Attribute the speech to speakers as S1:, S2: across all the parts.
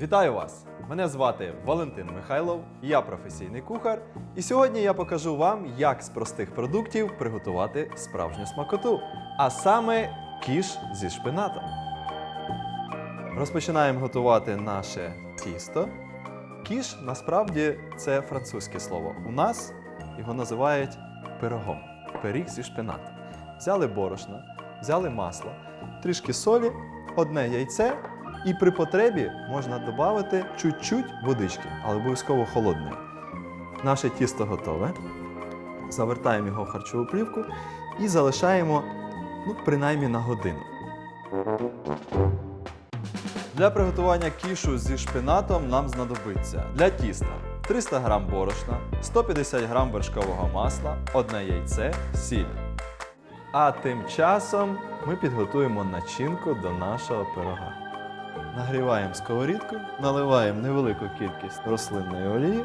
S1: Вітаю вас! Мене звати Валентин Михайлов, я професійний кухар, і сьогодні я покажу вам, як з простих продуктів приготувати справжню смакоту, а саме кіш зі шпинатом. Розпочинаємо готувати наше тісто. Кіш насправді це французьке слово. У нас його називають пирогом. Пиріг зі шпинатом. Взяли борошна, взяли масло, трішки солі, одне яйце, і при потребі можна додати чуть-чуть водички, але обов'язково холодної. Наше тісто готове. Завертаємо його в харчову плівку і залишаємо ну, принаймні на годину. Для приготування кішу зі шпинатом нам знадобиться для тіста 300 г борошна, 150 г вершкового масла, одне яйце, сіль. А тим часом ми підготуємо начинку до нашого пирога. Нагріваємо сковорідку, наливаємо невелику кількість рослинної олії.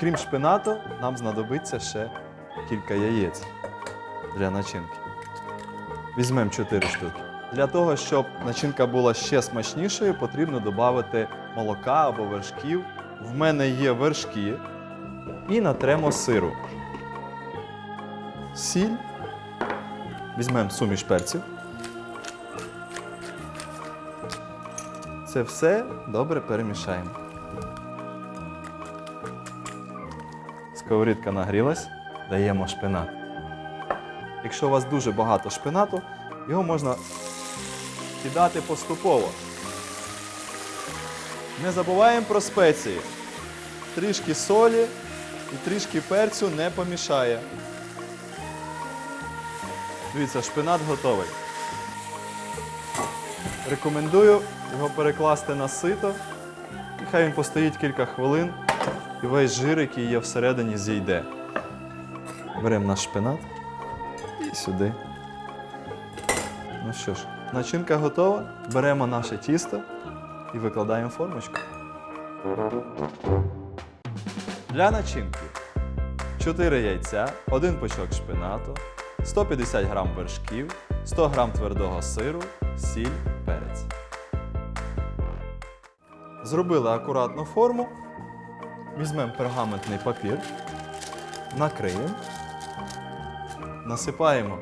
S1: Крім шпинату, нам знадобиться ще кілька яєць для начинки. Візьмемо 4 штуки. Для того, щоб начинка була ще смачнішою, потрібно додати молока або вершків. В мене є вершки. І натремо сиру. Сіль. Візьмемо суміш перців. Це все добре перемішаємо. Сковорідка нагрілась, даємо шпинат. Якщо у вас дуже багато шпинату, його можна кидати поступово. Не забуваємо про спеції. Трішки солі і трішки перцю не помішає. Дивіться, шпинат готовий. Рекомендую його перекласти на сито. І хай він постоїть кілька хвилин і весь жир, який є всередині, зійде. Беремо наш шпинат і сюди. Ну що ж, начинка готова. Беремо наше тісто і викладаємо формочку. Для начинки 4 яйця, 1 пучок шпинату, 150 г вершків, 100 г твердого сиру, сіль, перець. Зробили акуратну форму. Візьмемо пергаментний папір, накриємо, насипаємо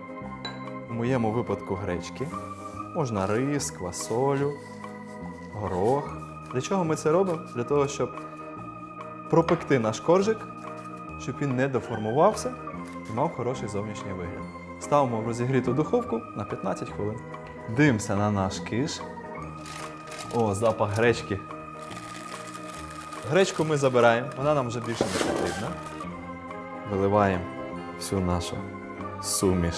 S1: в моєму випадку гречки. Можна рис, квасолю, горох. Для чого ми це робимо? Для того, щоб пропекти наш коржик, щоб він не деформувався і мав хороший зовнішній вигляд. Ставимо в розігріту духовку на 15 хвилин. Дивимося на наш киш. О, запах гречки. Гречку ми забираємо, вона нам вже більше не потрібна. Виливаємо всю нашу суміш.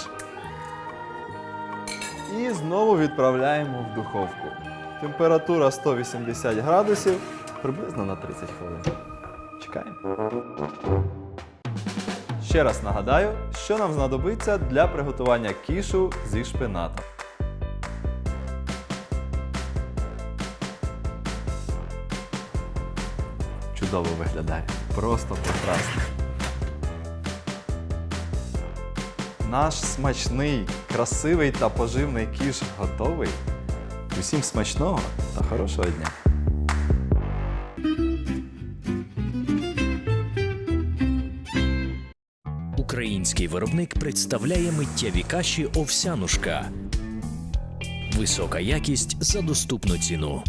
S1: І знову відправляємо в духовку. Температура 180 градусів приблизно на 30 хвилин. Чекаємо. Ще раз нагадаю, що нам знадобиться для приготування кішу зі шпинатом. Чудово виглядає. Просто прекрасно. Наш смачний, красивий та поживний кіш готовий. Усім смачного та хорошого дня!
S2: Український виробник представляє миттєві каші овсянушка. Висока якість за доступну ціну.